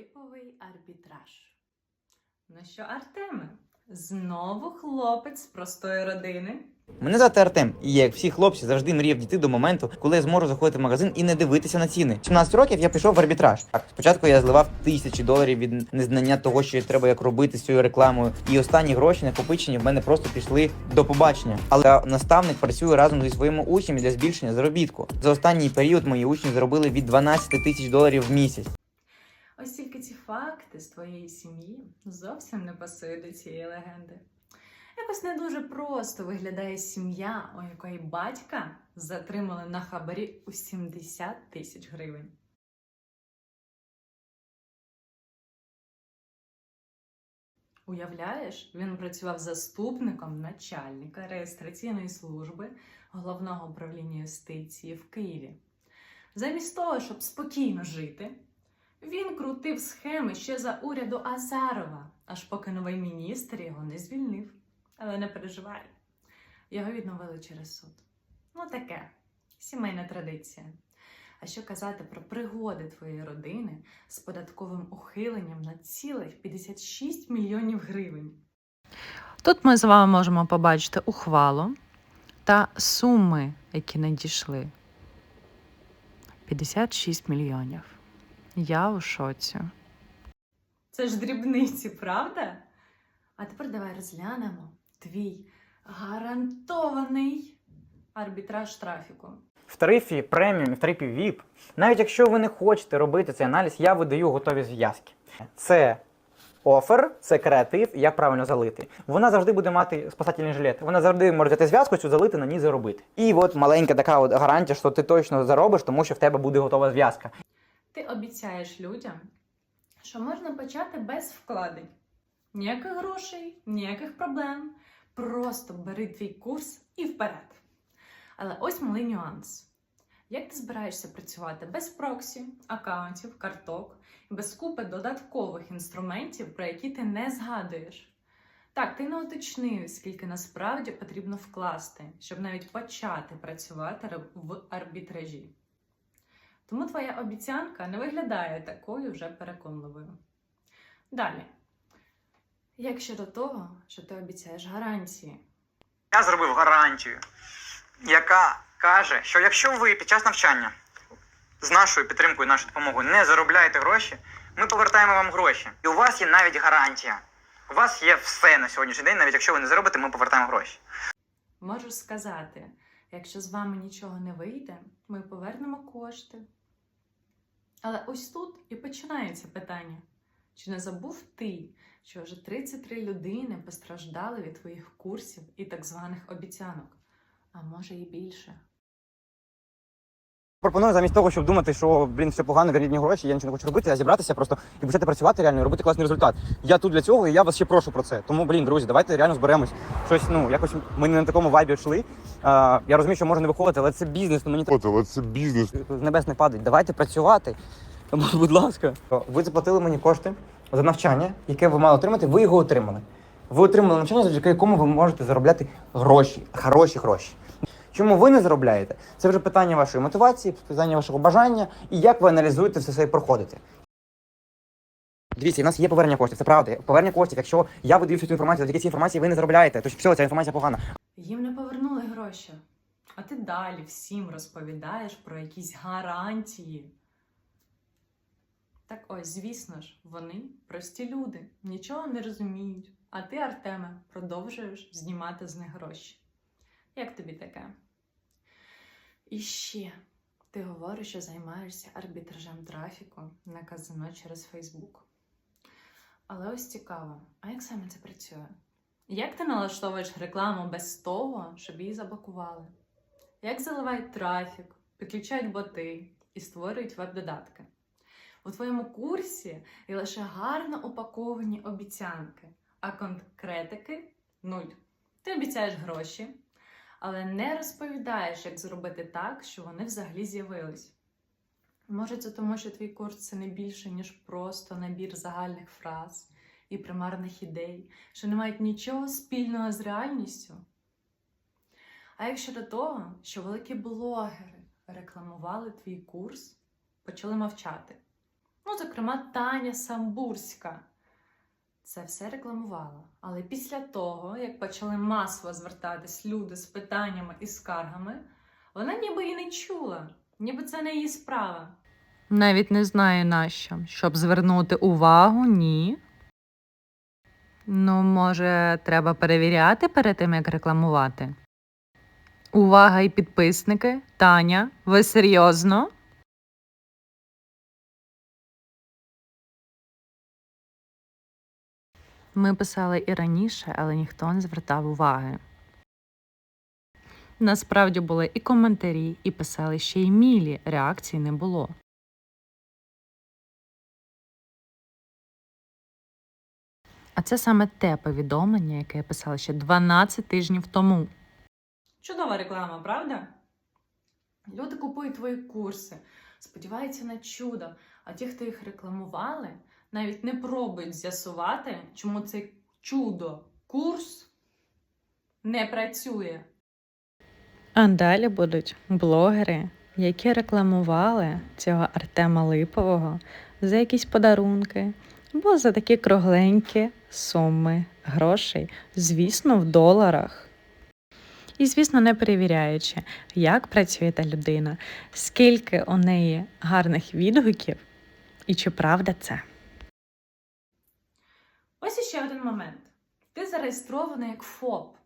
Липовий арбітраж. Ну що, Артеме, знову хлопець з простої родини. Мене звати Артем, і як всі хлопці, завжди мріяв дійти до моменту, коли я зможу заходити в магазин і не дивитися на ціни. 17 років я пішов в арбітраж. Так, спочатку я зливав тисячі доларів від незнання того, що треба як робити з цією рекламою. І останні гроші накопичені в мене просто пішли до побачення. Але наставник працює разом зі своїми учнями для збільшення заробітку. За останній період мої учні заробили від 12 тисяч доларів в місяць. Ось тільки ці факти з твоєї сім'ї зовсім не пасують до цієї легенди. Якось не дуже просто виглядає сім'я, у якої батька затримали на хабарі у 70 тисяч гривень. Уявляєш, він працював заступником начальника реєстраційної служби головного управління юстиції в Києві. Замість того, щоб спокійно жити, він крутив схеми ще за уряду Азарова, аж поки новий міністр його не звільнив. Але не переживай, його відновили через суд. Ну таке, сімейна традиція. А що казати про пригоди твоєї родини з податковим ухиленням на цілих 56 мільйонів гривень? Тут ми з вами можемо побачити ухвалу та суми, які надійшли. 56 мільйонів. Я у шоці. Це ж дрібниці, правда? А тепер давай розглянемо твій гарантований арбітраж трафіку. В тарифі преміум, в тарифі VIP, навіть якщо ви не хочете робити цей аналіз, я видаю готові зв'язки. Це офер, це креатив, як правильно залити. Вона завжди буде мати спасательний жилет. Вона завжди може взяти зв'язку, цю залити, на ній заробити. І от маленька така от гарантія, що ти точно заробиш, тому що в тебе буде готова зв'язка. Ти обіцяєш людям, що можна почати без вкладень. Ніяких грошей, ніяких проблем. Просто бери твій курс і вперед. Але ось малий нюанс. Як ти збираєшся працювати без проксі, аккаунтів, карток, без купи додаткових інструментів, про які ти не згадуєш? Так, ти не уточнив, скільки насправді потрібно вкласти, щоб навіть почати працювати в арбітражі. Тому твоя обіцянка не виглядає такою вже переконливою. Далі. Як щодо того, що ти обіцяєш гарантії, Я зробив гарантію, яка каже, що якщо ви під час навчання з нашою підтримкою, нашою допомогою не заробляєте гроші, ми повертаємо вам гроші. І у вас є навіть гарантія. У вас є все на сьогоднішній день, навіть якщо ви не заробите, ми повертаємо гроші. можу сказати, якщо з вами нічого не вийде, ми повернемо кошти. Але ось тут і починається питання: чи не забув ти, що вже 33 людини постраждали від твоїх курсів і так званих обіцянок, а може і більше? Пропоную замість того, щоб думати, що блін, все погано, верніть мені гроші, я нічого не хочу робити, а зібратися просто і почати працювати реально і робити класний результат. Я тут для цього, і я вас ще прошу про це. Тому, блін, друзі, давайте реально зберемось. Щось, ну, якось ми не на такому вайбі йшли. А, я розумію, що може не виходити, але це бізнес, ну мені От, але це бізнес. з небес не падають. Давайте працювати. Тому, будь ласка. Ви заплатили мені кошти за навчання, яке ви мали отримати, ви його отримали. Ви отримали навчання, завдяки якому ви можете заробляти гроші, хороші гроші. Чому ви не заробляєте? Це вже питання вашої мотивації, питання вашого бажання і як ви аналізуєте все це і проходите. Дивіться, у нас є повернення коштів, це правда. Повернення коштів, якщо я видаю цю інформацію, завдяки цій інформації ви не заробляєте, то все, ця інформація погана. Їм не повернули гроші. А ти далі всім розповідаєш про якісь гарантії. Так ось, звісно ж, вони прості люди, нічого не розуміють. А ти, Артеме, продовжуєш знімати з них гроші. Як тобі таке? І ще ти говориш, що займаєшся арбітражем трафіку на казино через Фейсбук. Але ось цікаво, а як саме це працює? Як ти налаштовуєш рекламу без того, щоб її заблокували? Як заливають трафік, підключають боти і створюють веб-додатки? У твоєму курсі є лише гарно упаковані обіцянки, а конкретики нуль. Ти обіцяєш гроші, але не розповідаєш, як зробити так, щоб вони взагалі з'явились. Може, це тому, що твій курс це не більше, ніж просто набір загальних фраз і примарних ідей, що не мають нічого спільного з реальністю. А як щодо того, що великі блогери рекламували твій курс, почали мовчати. Ну, зокрема, Таня Самбурська. Це все рекламувала. Але після того, як почали масово звертатись люди з питаннями і скаргами, вона ніби і не чула, ніби це не її справа. Навіть не знаю нащо. Щоб звернути увагу, ні. Ну, може, треба перевіряти перед тим, як рекламувати. Увага і підписники. Таня, ви серйозно? Ми писали і раніше, але ніхто не звертав уваги. Насправді були і коментарі, і писали ще й мілі. Реакції не було. А це саме те повідомлення, яке я писала ще 12 тижнів тому. Чудова реклама, правда? Люди купують твої курси, сподіваються на чудо, а ті, хто їх рекламували, навіть не пробують з'ясувати, чому цей чудо курс не працює. А далі будуть блогери, які рекламували цього Артема Липового за якісь подарунки, або за такі кругленькі суми грошей, звісно, в доларах. І, звісно, не перевіряючи, як працює та людина, скільки у неї гарних відгуків, і чи правда це. Ось іще один момент. Ти зареєстрований як ФОП.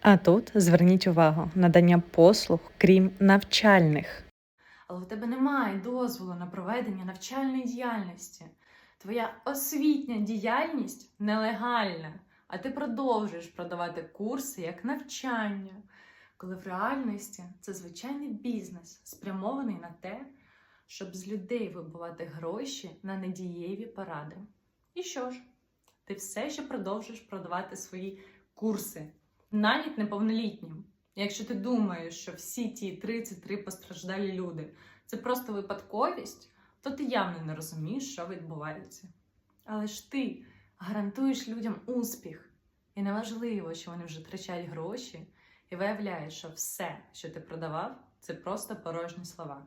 А тут зверніть увагу надання послуг, крім навчальних. але у тебе немає дозволу на проведення навчальної діяльності. Твоя освітня діяльність нелегальна, а ти продовжуєш продавати курси як навчання, коли в реальності це звичайний бізнес, спрямований на те, щоб з людей вибивати гроші на недієві поради. І що ж? Ти все ще продовжуєш продавати свої курси, навіть неповнолітнім. Якщо ти думаєш, що всі ті 33 постраждалі люди це просто випадковість, то ти явно не розумієш, що відбувається. Але ж ти гарантуєш людям успіх, і неважливо, що вони вже втрачають гроші, і виявляєш, що все, що ти продавав, це просто порожні слова.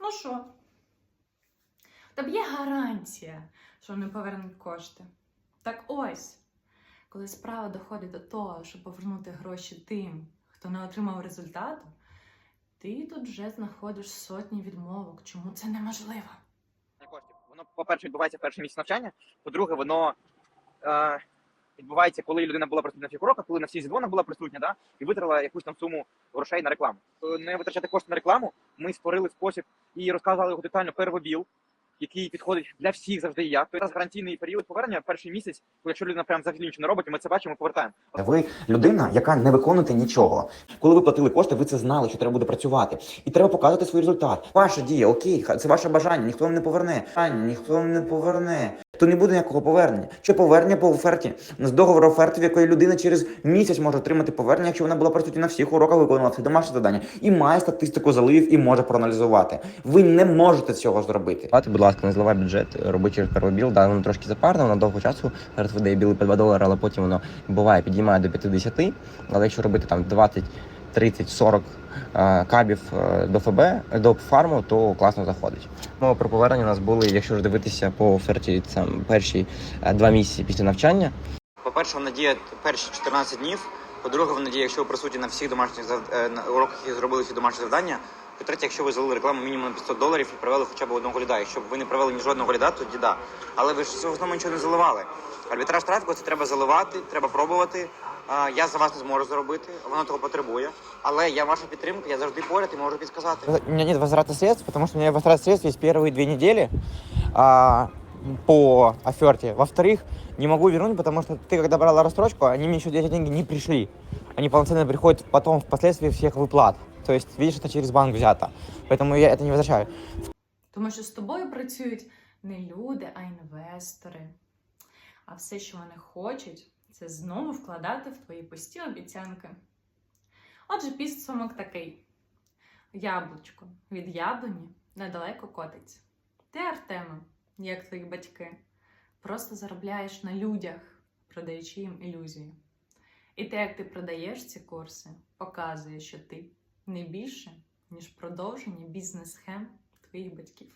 Ну що? Тобі є гарантія, що вони повернуть кошти. Так ось, коли справа доходить до того, щоб повернути гроші тим, хто не отримав результату, ти тут вже знаходиш сотні відмовок. Чому це неможливо? коштів. Воно, по-перше, відбувається перший місяць навчання. По-друге, воно е, відбувається, коли людина була присутня на всіх уроках, коли на всіх зідзвонах була присутня, да, і витратила якусь там суму грошей на рекламу. Е, Не витрачати кошти на рекламу. Ми створили спосіб і розказали його детально первобіл, який підходить для всіх завжди і як. Тобто, у гарантійний період повернення перший місяць, коли якщо людина прям взагалі нічого не робить, і ми це бачимо, повертаємо. Ви людина, яка не виконуєте нічого. Коли ви платили кошти, ви це знали, що треба буде працювати. І треба показувати свій результат. Ваша дія, окей, це ваше бажання, ніхто вам не поверне. Бажання, Ніхто вам не поверне. То не буде ніякого повернення. Що повернення по оферті? У нас оферти, в якої людина через місяць може отримати повернення, якщо вона була присутня на всіх уроках, виконувала все домашнє завдання і має статистику заливів і може проаналізувати. Ви не можете цього зробити. Плати, будь ласка, не зливай бюджет, роби первобіл. Да, воно трошки запарно, воно довго часу зараз видає білий по 2 долари, але потім воно буває, підіймає до 50. Але якщо робити там 20, 30, 40 е, кабів е, до ФБ, до фарму, то класно заходить. Мова про повернення у нас були, якщо ж дивитися по оферті, це перші е, два місяці після навчання. По-перше, вона діє перші 14 днів. По-друге, вона діє, якщо ви присутні на всіх домашніх зав... на уроках і зробили всі домашні завдання. По-третє, якщо ви залили рекламу мінімум на 500 доларів і провели хоча б одного ліда. Якщо б ви не провели ні жодного ліда, то да. Але ви ж в основному нічого не заливали. Арбітраж трафіку це треба заливати, треба пробувати. А, Я за вас не зможу зробити, воно того потребує. Але я ваша підтримка, я завжди поряд і можу підсказати. У меня нет возврата средств, потому что у меня возврат средств есть первые две недели а, по оферте. Во-вторых, не могу вернуть, потому что ты, когда брала рассрочку, они мне еще эти деньги не пришли. Они полноценно приходят потом впоследствии всех выплат. То есть, видишь, это через банк взято. Поэтому я это не возвращаю. Тому що з тобою працюють не люди, а інвестори. А все, що вони хочуть, це знову вкладати в твої пусті обіцянки. Отже, підсумок такий: яблучко від яблуні недалеко котиться. Ти, Артема, як твої батьки, просто заробляєш на людях, продаючи їм ілюзію. І те, як ти продаєш ці курси, показує, що ти не більше, ніж продовження бізнес-схем твоїх батьків.